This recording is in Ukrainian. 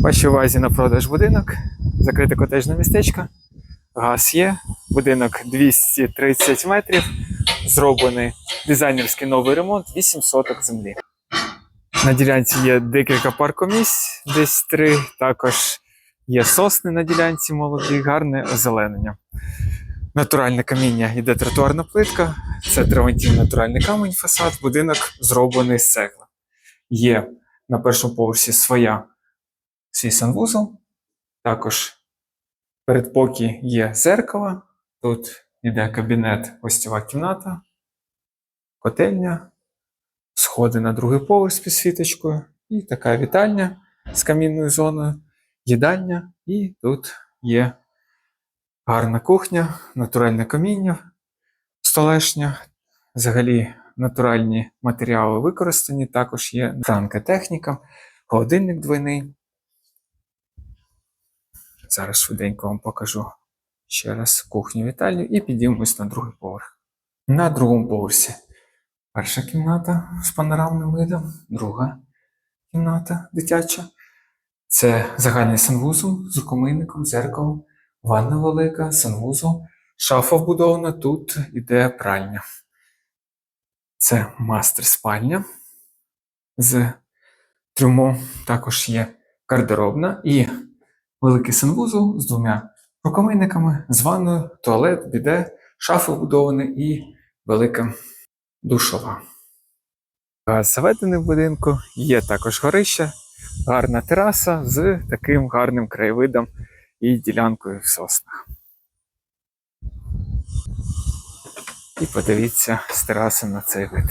Вашій увазі на продаж будинок, закрите котежне містечко. Газ є. Будинок 230 метрів. Зроблений дизайнерський новий ремонт, 8 соток землі. На ділянці є декілька паркомісць, десь три. Також є сосни на ділянці молоді, гарне озеленення. Натуральне каміння йде тротуарна плитка. Це травантін натуральний камінь фасад. Будинок зроблений з цегла. Є на першому поверсі своя свій санвузол. Також передпокій є зеркало. Тут йде кабінет, гостєва кімната, котельня, сходи на другий поверх з підсвіточкою, і така вітальня з камінною зоною, їдальня, і тут є гарна кухня, натуральне каміння, столешня. Взагалі натуральні матеріали використані, також є франка техніка, холодильник двойний. Зараз швиденько вам покажу ще раз кухню вітальню і підіймемось на другий поверх. На другому поверсі перша кімната з панорамним видом, друга кімната дитяча. Це загальний санвузол з рукомийником, зеркалом, ванна велика, санвузол, шафа вбудована, тут іде пральня. Це мастер спальня з трюмом. Також є гардеробна і великий санвузол з двома рукомийниками, з ванною, туалет, біде, шафи вбудовані і велика душова. Заведений в будинку, є також горище, гарна тераса з таким гарним краєвидом і ділянкою в соснах. І подивіться з тераси на цей вид.